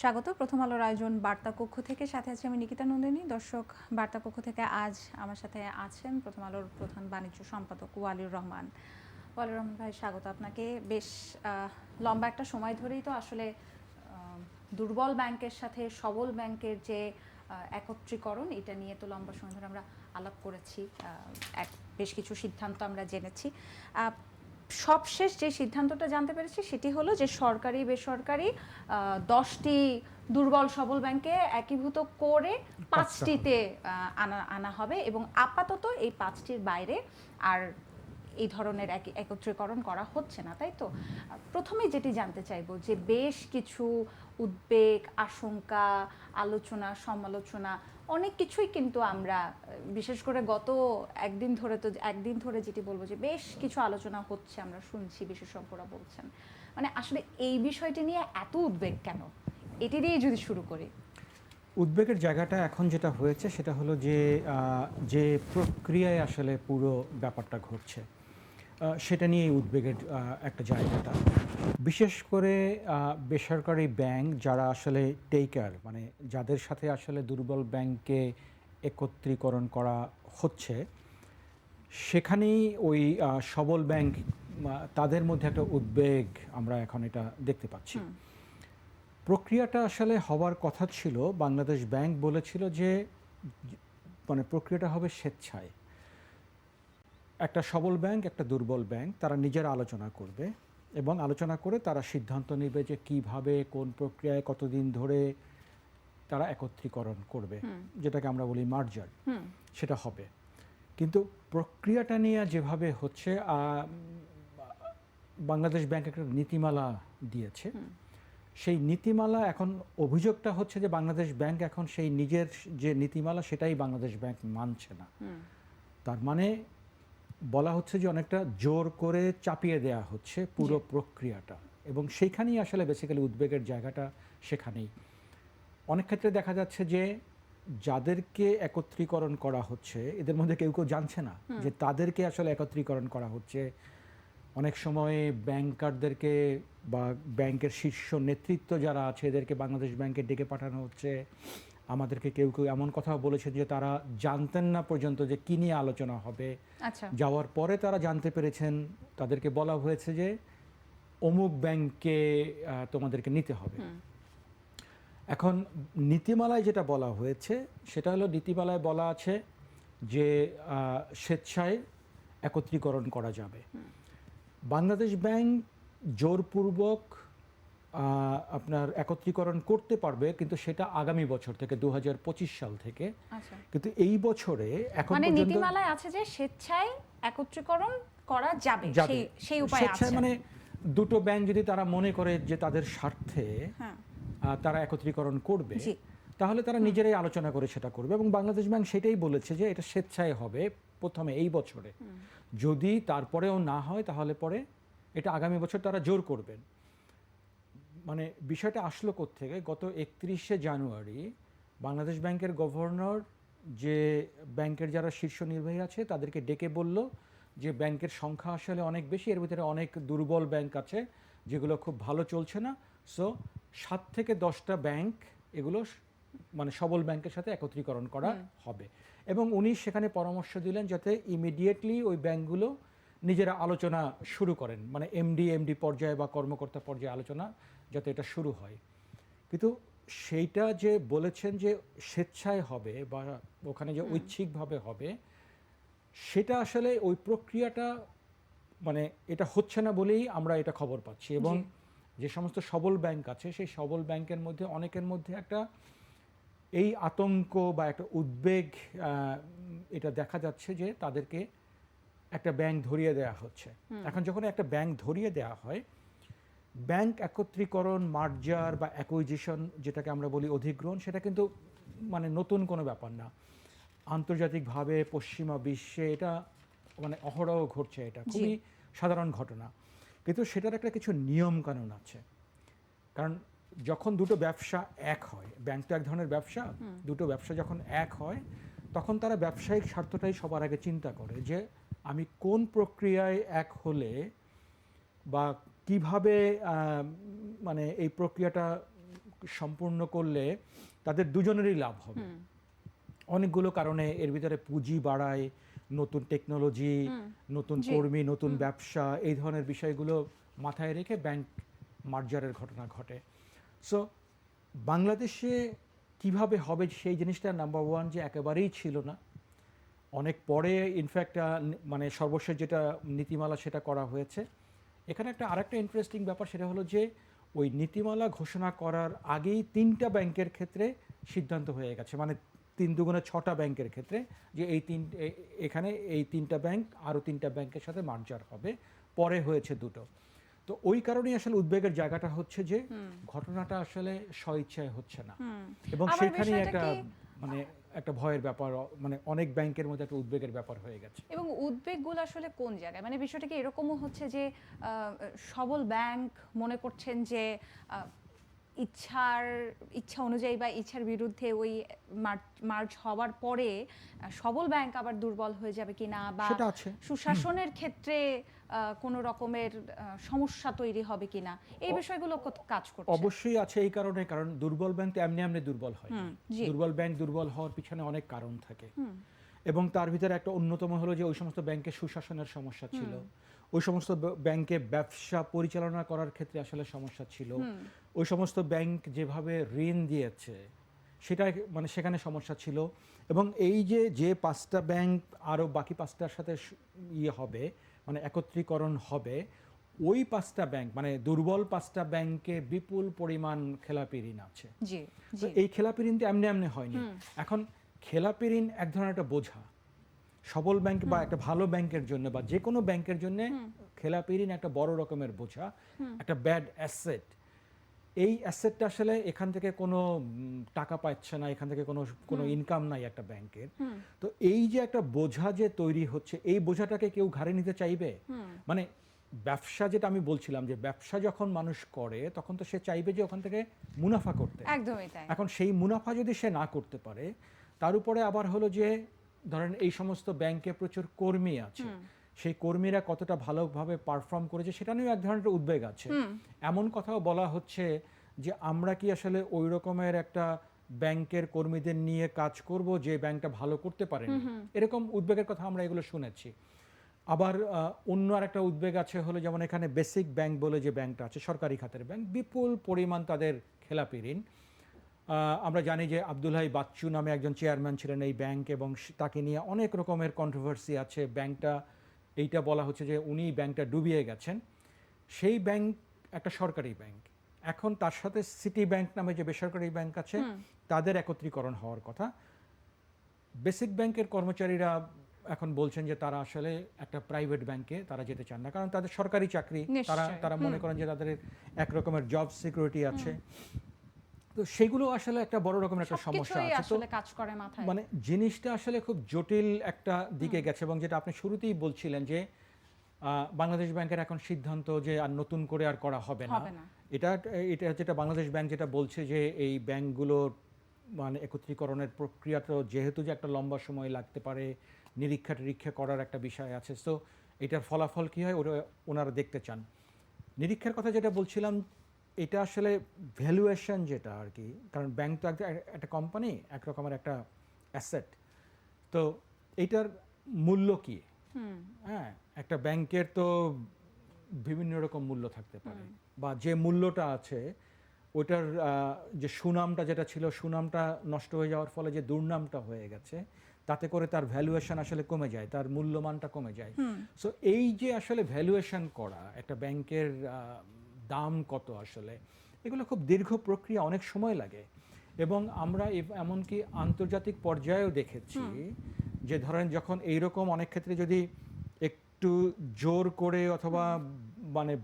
স্বাগত, প্রথম আলোর আয়োজন বার্তা কক্ষ থেকে। সাথে আছি আমি নিকিতা নন্দিনী। দর্শক, বার্তা কক্ষ থেকে আজ আমার সাথে আছেন প্রথম আলোর প্রধান বাণিজ্য সম্পাদক ওয়ালিউর রহমান। ওয়ালিউর রহমান ভাই, স্বাগত আপনাকে। বেশ লম্বা একটা সময় ধরেই তো আসলে দুর্বল ব্যাংকের সাথে সবল ব্যাংকের যে একত্রীকরণ, এটা নিয়ে তো লম্বা সময় ধরে আমরা আলাপ করেছি। এক, বেশ কিছু সিদ্ধান্ত আমরা জেনেছি। সবশেষ যে সিদ্ধান্তটা জানতে পেরেছি সেটি হলো যে সরকারি বেসরকারি দশটি দুর্বল সবল ব্যাংকে একীভূত করে পাঁচটিতে আনা আনা হবে এবং আপাতত এই পাঁচটির বাইরে আর এই ধরনের এক- একত্রীকরণ করা হচ্ছে না, তাই তো? প্রথমে যেটি জানতে চাইব যে বেশ কিছু উদ্বেগ, আশঙ্কা, আলোচনা, সমালোচনা, অনেক কিছুই কিন্তু আমরা, বিশেষ করে গত একদিন ধরে তো, একদিন ধরে যেটি বলব যে বেশ কিছু আলোচনা হচ্ছে আমরা শুনছি, বিশেষজ্ঞরা বলছেন। মানে আসলে এই বিষয়টি নিয়ে এত উদ্বেগ কেন? এটি দিয়ে যদি শুরু করি। উদ্বেগের জায়গাটা এখন যেটা হয়েছে সেটা হলো যে যে প্রক্রিয়ায় আসলে পুরো ব্যাপারটা ঘটছে। সেটা নিয়ে উদ্বেগের একটা জায়গাটা বিশেষ করে বেসরকারি ব্যাংক যারা আসলে টেকার মানে যাদের সাথে আসলে দুর্বল ব্যাংককে একত্রীকরণ করা হচ্ছে সেখানেই ওই সবল ব্যাংক তাদের মধ্যে একটা উদ্বেগ আমরা এখন এটা দেখতে পাচ্ছি। প্রক্রিয়াটা আসলে হওয়ার কথা ছিল। বাংলাদেশ ব্যাংক বলেছিল যে মানে প্রক্রিয়াটা হবে স্বেচ্ছায়। একটা সবল ব্যাংক একটা দুর্বল ব্যাংক তারা নিজেরা আলোচনা করবে এবং আলোচনা করে তারা সিদ্ধান্ত নেবে যে কীভাবে কোন প্রক্রিয়ায় কতদিন ধরে তারা একত্রীকরণ করবে যেটাকে আমরা বলি মার্জার। সেটা হবে। কিন্তু প্রক্রিয়াটা নিয়ে যেভাবে হচ্ছে বাংলাদেশ ব্যাংক একটা নীতিমালা দিয়েছে। সেই নীতিমালা এখন অভিযোগটা হচ্ছে যে বাংলাদেশ ব্যাংক এখন সেই নিজের যে নীতিমালা সেটাই বাংলাদেশ ব্যাংক মানছে না। তার মানে বলা হচ্ছে যে অনেকটা জোর করে চাপিয়ে দেয়া হচ্ছে পুরো প্রক্রিয়াটা। এবং সেইখানেই আসলে বেসিক্যালি উদ্বেগের জায়গাটা সেখানেই। অনেক ক্ষেত্রে দেখা যাচ্ছে যে যাদেরকে একত্রীকরণ করা হচ্ছে এদের মধ্যে কেউ কেউ জানছে না যে তাদেরকে আসলে একত্রীকরণ করা হচ্ছে। অনেক সময় ব্যাংকারদেরকে বা ব্যাংকের শীর্ষ নেতৃত্ব যারা আছে এদেরকে বাংলাদেশ ব্যাংকে ডেকে পাঠানো হচ্ছে। আমাদেরকে কেউ কেউ এমন কথা বলেছে যে তারা জানতেন না পর্যন্ত যে কী নিয়ে আলোচনা হবে। আচ্ছা। যাওয়ার পরে তারা জানতে পেরেছেন তাদেরকে বলা হয়েছে যে অমুক ব্যাংকে তোমাদেরকে নিতে হবে। এখন নীতিমালায় যেটা বলা হয়েছে সেটা হলো নীতিমালায় বলা আছে যে স্বেচ্ছায় একত্রীকরণ করা যাবে। বাংলাদেশ ব্যাংক জোরপূর্বক আপনার একত্রীকরণ করতে পারবে কিন্তু সেটা আগামী বছর থেকে দু হাজার পঁচিশ সাল থেকে। আচ্ছা। কিন্তু এই বছরে এখন মানে নীতিমালায় আছে যে স্বেচ্ছায় একত্রীকরণ করা যাবে সেই উপায় আছে। মানে দুটো ব্যাংক যদি তারা মনে করে যে তাদের স্বার্থে হ্যাঁ। তারা একত্রীকরণ করবে তাহলে তারা নিজেরাই আলোচনা করে সেটা করবে। এবং বাংলাদেশ ব্যাংক সেটাই বলেছে যে এটা স্বেচ্ছায় হবে প্রথমে এই বছরে। যদি তারপরেও না হয় তাহলে পরে এটা আগামী বছর তারা জোর করবেন। মানে বিষয়টা আসলো থেকে গত একত্রিশে জানুয়ারি বাংলাদেশ ব্যাংকের গভর্নর যে ব্যাংকের যারা শীর্ষ নির্বাহী আছে তাদেরকে ডেকে বলল যে ব্যাংকের সংখ্যা আসলে অনেক বেশি এর ভিতরে অনেক দুর্বল ব্যাংক আছে যেগুলো খুব ভালো চলছে না। সো সাত থেকে দশটা ব্যাংক এগুলো মানে সবল ব্যাংকের সাথে একত্রীকরণ করা হবে। এবং উনি সেখানে পরামর্শ দিলেন যাতে ইমিডিয়েটলি ওই ব্যাংকগুলো নিজেরা আলোচনা শুরু করেন। মানে এমডি এমডি পর্যায়ে বা কর্মকর্তা পর্যায়ে আলোচনা যাতে এটা শুরু হয়। কিন্তু সেইটা যে বলেছেন যে স্বেচ্ছায় হবে বা ওখানে যে ঐচ্ছিকভাবে হবে সেটা আসলে ওই প্রক্রিয়াটা মানে এটা হচ্ছে না বলেই আমরা এটা খবর পাচ্ছি এবং যে সমস্ত সবল ব্যাংক আছে সেই সবল ব্যাংকের মধ্যে অনেকের মধ্যে একটা এই আতঙ্ক বা একটা উদ্বেগ এটা দেখা যাচ্ছে যে তাদেরকে একটা ব্যাংক ধরিয়ে দেওয়া হচ্ছে। এখন যখন একটা ব্যাংক ধরিয়ে দেওয়া হয় ব্যাংক একত্রীকরণ মার্জার বা অ্যাকুইজিশন যেটাকে আমরা বলি অধিগ্রহণ সেটা কিন্তু মানে নতুন কোনো ব্যাপার না। আন্তর্জাতিকভাবে পশ্চিমা বিশ্বে এটা মানে অহরহ ঘটছে এটা। খুবই সাধারণ ঘটনা। কিন্তু সেটার একটা কিছু নিয়ম কানুন আছে। কারণ যখন দুটো ব্যবসা এক হয় ব্যাংক তো এক ধরনের ব্যবসা দুটো ব্যবসা যখন এক হয় তখন তারা ব্যবসায়িক স্বার্থটাই সবার আগে চিন্তা করে যে আমি কোন প্রক্রিয়ায় এক হলে বা কীভাবে মানে এই প্রক্রিয়াটা সম্পূর্ণ করলে তাদের দুজনেরই লাভ হবে? অনেকগুলো কারণে এর ভিতরে পুঁজি বাড়ায় নতুন টেকনোলজি নতুন কর্মী নতুন ব্যবসা এই ধরনের বিষয়গুলো মাথায় রেখে ব্যাংক মার্জারের ঘটনা ঘটে। সো বাংলাদেশে কীভাবে হবে সেই জিনিসটা নাম্বার ওয়ান যে একেবারেই ছিল না। অনেক পরে ইনফ্যাক্ট মানে সর্বশেষ যেটা নীতিমালা সেটা করা হয়েছে। এখানে একটা আরেকটা ইন্টারেস্টিং ব্যাপার সেটা হলো যে ওই নীতিমালা ঘোষণা করার আগেই তিনটা ব্যাংকের ক্ষেত্রে সিদ্ধান্ত হয়ে গেছে। মানে তিন দুগুণে ছটা ব্যাংকের ক্ষেত্রে যে এই তিন এখানে এই তিনটা ব্যাংক আরও তিনটা ব্যাংকের সাথে মার্জার হবে। পরে হয়েছে দুটো। তো ওই কারণেই আসলে উদ্বেগের জায়গাটা হচ্ছে যে ঘটনাটা আসলে স্বইচ্ছায় হচ্ছে না। এবং সেখানেই একটা মানে একটা ভয়ের ব্যাপার মানে অনেক ব্যাংকের মধ্যে একটা উদ্বেগের ব্যাপার হয়ে গেছে। এবং উদ্বেগগুলো আসলে কোন জায়গায়? মানে বিষয়টা কি এরকমও হচ্ছে যে সবল ব্যাংক মনে করছেন যে ইচ্ছার ইচ্ছা অনুযায়ী বা ইচ্ছার বিরুদ্ধে ওই মার্চ হওয়ার পরে সবল ব্যাংক আবার দুর্বল হয়ে যাবে কিনা বা সুশাসনের ক্ষেত্রে কোনো রকমের সমস্যা তৈরি হবে কিনা এই বিষয়গুলো কাজ করছে। অবশ্যই আছে এই কারণে কারণ দুর্বল ব্যাংক তো এমনি এমনি দুর্বল হয়। দুর্বল ব্যাংক দুর্বল হওয়ার পিছনে অনেক কারণ থাকে। এবং তার ভিতরে একটা অন্যতম হলো যে ওই সমস্ত ব্যাংকে সুশাসনের সমস্যা ছিল। ওই সমস্ত ব্যাংকে ব্যবসা পরিচালনা করার ক্ষেত্রে আসলে সমস্যা ছিল। ওই সমস্ত ব্যাংক যেভাবে ঋণ দিয়েছে সেটা মানে সেখানে সমস্যা ছিল। এবং এই যে যে পাঁচটা ব্যাংক আরও বাকি পাঁচটার সাথে ইয়ে হবে মানে একত্রীকরণ হবে ওই পাঁচটা ব্যাংক মানে দুর্বল পাঁচটা ব্যাংকে বিপুল পরিমাণ খেলাপি ঋণ আছে তো এই খেলাপি ঋণ তো এমনি এমনি হয়নি। এখন খেলাপি ঋণ এক ধরনের একটা বোঝা। সবল ব্যাংক বা একটা ভালো ব্যাংকের জন্য বা যে কোনো ব্যাংকের জন্য খেলাপি ঋণ একটা বড় রকমের বোঝা একটা ব্যাড অ্যাসেট। এই অ্যাসেটটা আসলে এখান থেকে কোনো টাকা পাচ্ছে না এখান থেকে কোনো কোনো ইনকাম নাই একটা ব্যাংকের। তো এই যে একটা বোঝা যে তৈরি হচ্ছে এই বোঝাটাকে কেউ ঘাড়ে নিতে চাইবে? মানে ব্যবসা যেটা আমি বলছিলাম যে ব্যবসা যখন মানুষ করে তখন তো সে চাইবে যে ওখান থেকে মুনাফা করতে। একদমই তাই। এখন সেই মুনাফা যদি সে না করতে পারে তার উপরে আবার হলো যে ধরেন এই সমস্ত ব্যাংকে প্রচুর কর্মী আছে। সেই কর্মীরা কতটা ভালোভাবে পারফর্ম করেছে সেটা নিয়েও এক ধরনের উদ্বেগ আছে। এমন কথাও বলা হচ্ছে যে আমরা কি আসলে ওই রকমের একটা ব্যাংকের কর্মীদের নিয়ে কাজ করব যে ব্যাংকটা ভালো করতে পারেনি? এরকম উদ্বেগের কথা আমরা এগুলো শুনেছি। আবার অন্য আর একটা উদ্বেগ আছে হলো যেমন এখানে বেসিক ব্যাংক বলে যে ব্যাংকটা আছে সরকারি খাতের ব্যাংক বিপুল পরিমাণ তাদের খেলাপি ঋণ। আহ, আমরা জানি যে আব্দুল হাই বাচ্চু নামে একজন চেয়ারম্যান ছিলেন এই ব্যাংক এবং তাকে নিয়ে অনেক রকমের কন্ট্রোভার্সি আছে। ব্যাংকটা এইটা বলা হচ্ছে যে উনি ব্যাংকটা ডুবিয়ে গেছেন। সেই ব্যাংক একটা সরকারি ব্যাংক। এখন তার সাথে সিটি ব্যাংক নামে যে বেসরকারি ব্যাংক আছে তাদের একত্রীকরণ হওয়ার কথা। বেসিক ব্যাংকের কর্মচারীরা এখন বলছেন যে তারা আসলে একটা প্রাইভেট ব্যাংকে তারা যেতে চান না কারণ তাদের সরকারি চাকরি তারা তারা মনে করেন যে তাদের এক রকমের জব সিকিউরিটি আছে। তো সেগুলো আসলে একটা বড় রকমের একটা সমস্যা আছে। তো আসলে কাজ করে মাথায়। মানে জিনিসটা আসলে খুব জটিল একটা দিকে গেছে এবং যেটা আপনি শুরুতেই বলছিলেন যে বাংলাদেশ ব্যাংকের এখন সিদ্ধান্ত যে আর নতুন করে আর করা হবে না। এটা এটা যেটা বাংলাদেশ ব্যাংক যেটা বলছে যে এই ব্যাংকগুলোর মানে একত্রীকরণের প্রক্রিয়াটা যেহেতু যে একটা লম্বা সময় লাগতে পারে নিরীক্ষা টিরীক্ষা করার একটা বিষয় আছে। সো এটার ফলাফল কী হয়? ওরা ওনারা দেখতে চান। নিরীক্ষার কথা যেটা বলছিলাম এটা আসলে ভ্যালুয়েশন যেটা আর কি কারণ ব্যাংক তো একটা কোম্পানি এক রকমের একটা অ্যাসেট তো এইটার মূল্য কি? হ্যাঁ একটা ব্যাংকের তো বিভিন্ন রকম মূল্য থাকতে পারে। বা যে মূল্যটা আছে ওটার যে সুনামটা যেটা ছিল সুনামটা নষ্ট হয়ে যাওয়ার ফলে যে দুর্নামটা হয়ে গেছে তাতে করে তার ভ্যালুয়েশন আসলে কমে যায় তার মূল্যমানটা কমে যায়। সো এই যে আসলে ভ্যালুয়েশন করা একটা ব্যাংকের দাম কত আসলে? এগুলো খুব দীর্ঘ প্রক্রিয়া অনেক সময় লাগে। এবং আমরা এমনকি আন্তর্জাতিক পর্যায়েও দেখেছি যে ধরেন যখন এইরকম অনেক ক্ষেত্রে যদি একটু জোর করে অথবা মানে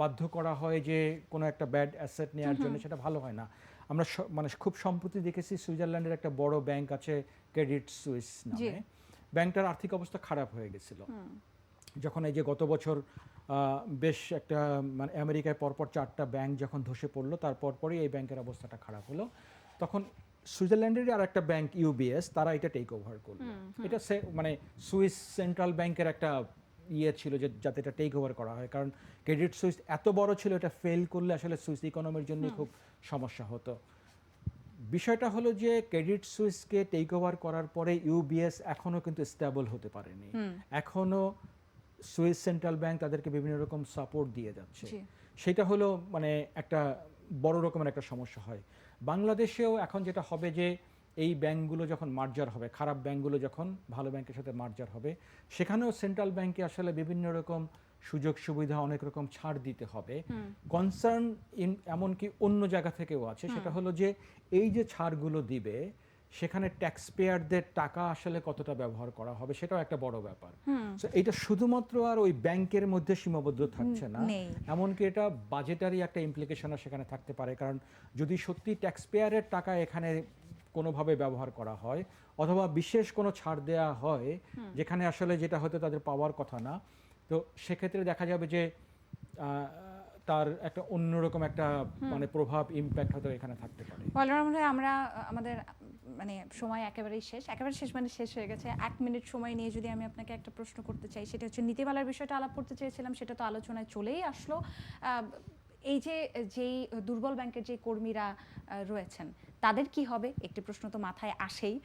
বাধ্য করা হয় যে কোনো একটা ব্যাড অ্যাসেট নেওয়ার জন্য সেটা ভালো হয় না। আমরা মানে খুব সম্প্রতি দেখেছি সুইজারল্যান্ডের একটা বড় ব্যাংক আছে ক্রেডিট সুইস নামে। ব্যাংকটার আর্থিক অবস্থা খারাপ হয়ে গেছিল। যখন এই যে গত বছর আহ, বেশ একটা মানে আমেরিকায় পরপর চারটা ব্যাংক যখন ধসে পড়ল তারপর পরই এই ব্যাংকের অবস্থাটা খারাপ হলো। তখন সুইজারল্যান্ডেরই আর একটা ব্যাংক ইউবিএস তারা এটা টেক ওভার করল। এটা সে- মানে সুইস সেন্ট্রাল ব্যাংকের একটা ইয়ে ছিল যে যাতে এটা টেক ওভার করা হয়। কারণ ক্রেডিট সুইস এত বড় ছিল এটা ফেল করলে আসলে সুইস ইকোনমির জন্য খুব সমস্যা হতো। বিষয়টা হলো যে ক্রেডিট সুইসকে টেক ওভার করার পরে ইউবিএস এখনও কিন্তু স্টেবল হতে পারেনি। এখনও সুইস সেন্ট্রাল ব্যাংক তাদেরকে বিভিন্ন রকম সাপোর্ট দিয়ে যাচ্ছে। সেটা হলো মানে একটা বড় রকমের একটা সমস্যা হয়। বাংলাদেশেও এখন যেটা হবে যে এই ব্যাংকগুলো যখন মার্জার হবে খারাপ ব্যাংকগুলো যখন ভালো ব্যাংকের সাথে মার্জার হবে সেখানেও সেন্ট্রাল ব্যাংকে আসলে বিভিন্ন রকম সুযোগ সুবিধা অনেক রকম ছাড় দিতে হবে। কনসার্ন ইন এমনকি অন্য জায়গা থেকেও আছে। সেটা হলো যে এই যে ছাড়গুলো দিবে সেখানে ট্যাক্স পেয়ারদের টাকা আসলে কতটা ব্যবহার করা হবে সেটাও একটা বড় ব্যাপার। এটা শুধুমাত্র আর ওই ব্যাংকের মধ্যে সীমাবদ্ধ থাকছে না। এমনকি এটা বাজেটারি একটা ইমপ্লিকেশনও সেখানে থাকতে পারে। কারণ যদি সত্যি ট্যাক্স পেয়ারের টাকা এখানে কোনোভাবে ব্যবহার করা হয় অথবা বিশেষ কোনো ছাড় দেওয়া হয় যেখানে আসলে যেটা হয়তো তাদের পাওয়ার কথা না তো সেক্ষেত্রে দেখা যাবে যে তার একটা অন্যরকম একটা মানে প্রভাব ইম্প্যাক্ট হয়তো এখানে থাকতে পারে। বলরাম আমরা আমাদের মানে সময় একেবারেই শেষ। একেবারে শেষ মানে শেষ হয়ে গেছে। এক মিনিট সময় নিয়ে যদি আমি আপনাকে একটা প্রশ্ন করতে চাই, সেটা হচ্ছে নীতিমালার বিষয়টা আলাপ করতে চেয়েছিলাম, সেটা তো আলোচনায় চলেই আসলো। এই যে, যেই দুর্বল ব্যাংকের যে কর্মীরা রয়েছেন তাদের কি হবে? একটি প্রশ্ন তো মাথায় আসেই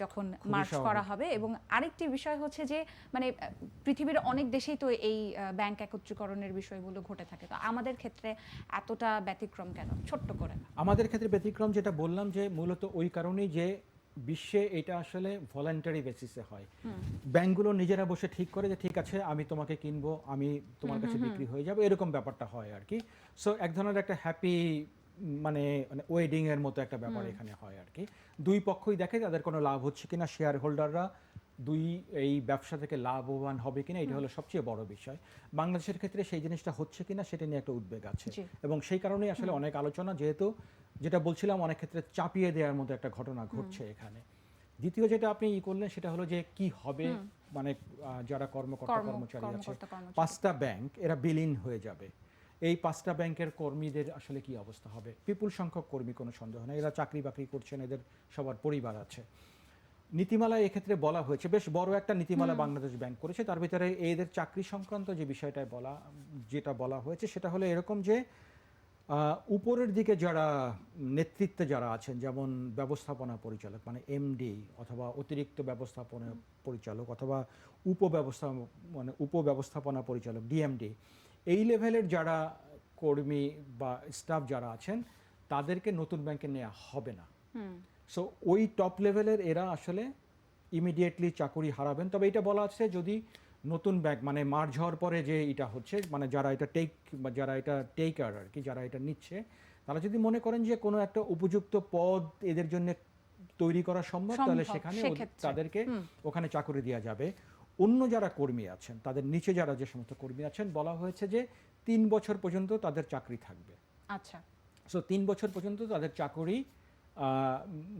যখন মার্চ করা হবে। এবং আরেকটি বিষয় হচ্ছে যে মানে পৃথিবীর অনেক দেশেই তো এই ব্যাংক একত্রীকরণের বিষয়গুলো ঘটে থাকে। তো আমাদের ক্ষেত্রে এতটা ব্যতিক্রম কেন? ছোট্ট করে আমাদের ক্ষেত্রে ব্যতিক্রম যেটা বললাম যে মূলত ওই কারণেই যে বিশ্বে এটা আসলে ভলান্টারি বেসিসে হয়। ব্যাংকগুলো নিজেরা বসে ঠিক করে যে ঠিক আছে আমি তোমাকে কিনবো আমি তোমার কাছে বিক্রি হয়ে যাব এরকম ব্যাপারটা হয় আর কি। সো এক ধরনের একটা হ্যাপি মানে মানে ওয়েডিং এর মতো একটা ব্যাপার এখানে হয় আর কি। দুই পক্ষই দেখে তাদের কোনো লাভ হচ্ছে কিনা শেয়ার হোল্ডাররা দুই এই ব্যবসা থেকে লাভবান হবে কিনা এটা হলো সবচেয়ে বড় বিষয়। বাংলাদেশের ক্ষেত্রে সেই জিনিসটা হচ্ছে কিনা সেটা নিয়ে একটা উদ্বেগ আছে। এবং সেই কারণেই আসলে অনেক আলোচনা যেহেতু যেটা বলছিলাম অনেক ক্ষেত্রে চাপিয়ে দেওয়ার মতো একটা ঘটনা ঘটছে এখানে। দ্বিতীয় যেটা আপনি ই করলেন সেটা হলো যে কি হবে? মানে যারা কর্মকর্তা কর্মচারী আছে পাঁচটা ব্যাংক এরা বিলীন হয়ে যাবে। এই পাঁচটা ব্যাংকের কর্মীদের আসলে কি অবস্থা হবে? বিপুল সংখ্যক কর্মী কোনো সন্দেহ নেই। এরা চাকরি বাকরি করছেন এদের সবার পরিবার আছে। নীতিমালায় এক্ষেত্রে বলা হয়েছে বেশ বড় একটা নীতিমালা বাংলাদেশ ব্যাংক করেছে। তার ভিতরে এদের চাকরি সংক্রান্ত যে বিষয়টায় বলা যেটা বলা হয়েছে সেটা হলো এরকম যে উপরের দিকে যারা নেতৃত্বে যারা আছেন যেমন ব্যবস্থাপনা পরিচালক মানে এমডি অথবা অতিরিক্ত ব্যবস্থাপনা পরিচালক অথবা উপব্যবস্থা মানে উপব্যবস্থাপনা পরিচালক ডিএমডি এই লেভেলের যারা কর্মী বা স্টাফ যারা আছেন তাদেরকে নতুন ব্যাংকে নেওয়া হবে না। সো ওই টপ লেভেলের এরা আসলে ইমিডিয়েটলি চাকুরি হারাবেন। তবে এটা বলা আছে যদি নতুন ব্যাংক মানে মার্জ হওয়ার পরে যে এটা হচ্ছে মানে যারা এটা টেক বা যারা এটা টেকার আর কি যারা এটা নিচ্ছে তারা যদি মনে করেন যে কোনো একটা উপযুক্ত পদ এদের জন্য তৈরি করা সম্ভব তাহলে সেখানে তাদেরকে ওখানে চাকুরি দেওয়া যাবে। অন্য যারা কর্মী আছেন তাদের নিচে যারা যে সমস্ত কর্মী আছেন বলা হয়েছে যে তিন বছর পর্যন্ত তাদের চাকরি থাকবে। আচ্ছা। সো তিন বছর পর্যন্ত তাদের চাকরি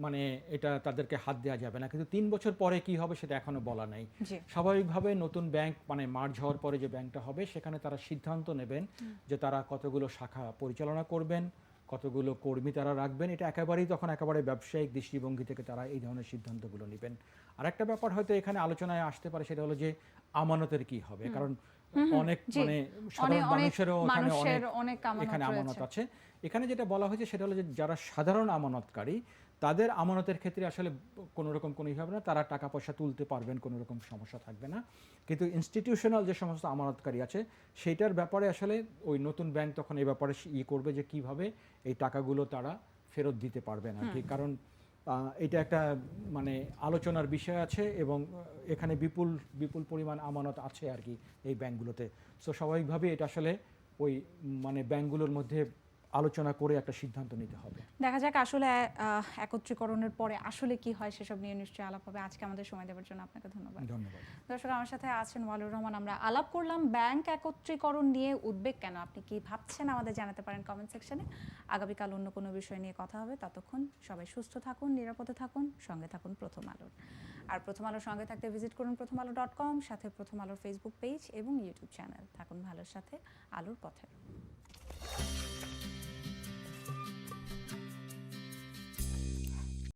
মানে এটা তাদেরকে হাত দেওয়া যাবে না। কিন্তু তিন বছর পরে কি হবে সেটা এখনও বলা নেই। স্বাভাবিকভাবে নতুন ব্যাংক মানে মার্জ হওয়ার পরে যে ব্যাংকটা হবে সেখানে তারা সিদ্ধান্ত নেবেন যে তারা কতগুলো শাখা পরিচালনা করবেন। কতগুলো কর্মী তারা রাখবেন এটা একেবারেই তখন একেবারে ব্যবসায়িক দৃষ্টিভঙ্গি থেকে তারা এই ধরনের সিদ্ধান্তগুলো নেবেন। আর একটা ব্যাপার হয়তো এখানে আলোচনায় আসতে পারে সেটা হলো যে আমানতের কি হবে? কারণ অনেক মানে সাধারণ মানুষেরও এখানে মানুষের অনেক এখানে আমানত আছে। এখানে যেটা বলা হয়েছে সেটা হলো যে যারা সাধারণ আমানতকারী তাদের আমানতের ক্ষেত্রে আসলে কোনো রকম কোনো ই হবে না তারা টাকা পয়সা তুলতে পারবেন কোনো রকম সমস্যা থাকবে না। কিন্তু ইনস্টিটিউশনাল যে সমস্ত আমানতকারী আছে সেইটার ব্যাপারে আসলে ওই নতুন ব্যাংক তখন এই ব্যাপারে ই করবে যে কীভাবে এই টাকাগুলো তারা ফেরত দিতে পারবেন আর কি কারণ এটা একটা মানে আলোচনার বিষয় আছে এবং এখানে বিপুল বিপুল পরিমাণ আমানত আছে আর কি এই ব্যাংকগুলোতে সো স্বাভাবিকভাবে এটা আসলে ওই মানে ব্যাংকগুলোর মধ্যে আলোচনা করে একটা সিদ্ধান্ত নিতে হবে। দেখা যাক আসলে একত্রীকরণের পরে আসলে কি হয় সেসব নিয়ে নিশ্চয়ই আলাপ হবে। আজকে আমাদের সময় দেওয়ার জন্য আপনাকে ধন্যবাদ। ধন্যবাদ। দর্শক আমার সাথে আছেন ওয়ালুর রহমান। আমরা আলাপ করলাম ব্যাংক একত্রীকরণ নিয়ে উদ্বেগ কেন? আপনি কি ভাবছেন আমাদের জানাতে পারেন কমেন্ট সেকশনে আগামীকাল অন্য কোনো বিষয় নিয়ে কথা হবে। ততক্ষণ সবাই সুস্থ থাকুন নিরাপদে থাকুন সঙ্গে থাকুন প্রথম আলোর। আর প্রথম আলোর সঙ্গে থাকতে ভিজিট করুন প্রথম আলো ডট কম সাথে প্রথম আলোর ফেসবুক পেজ এবং ইউটিউব চ্যানেল থাকুন ভালোর সাথে আলোর পথে।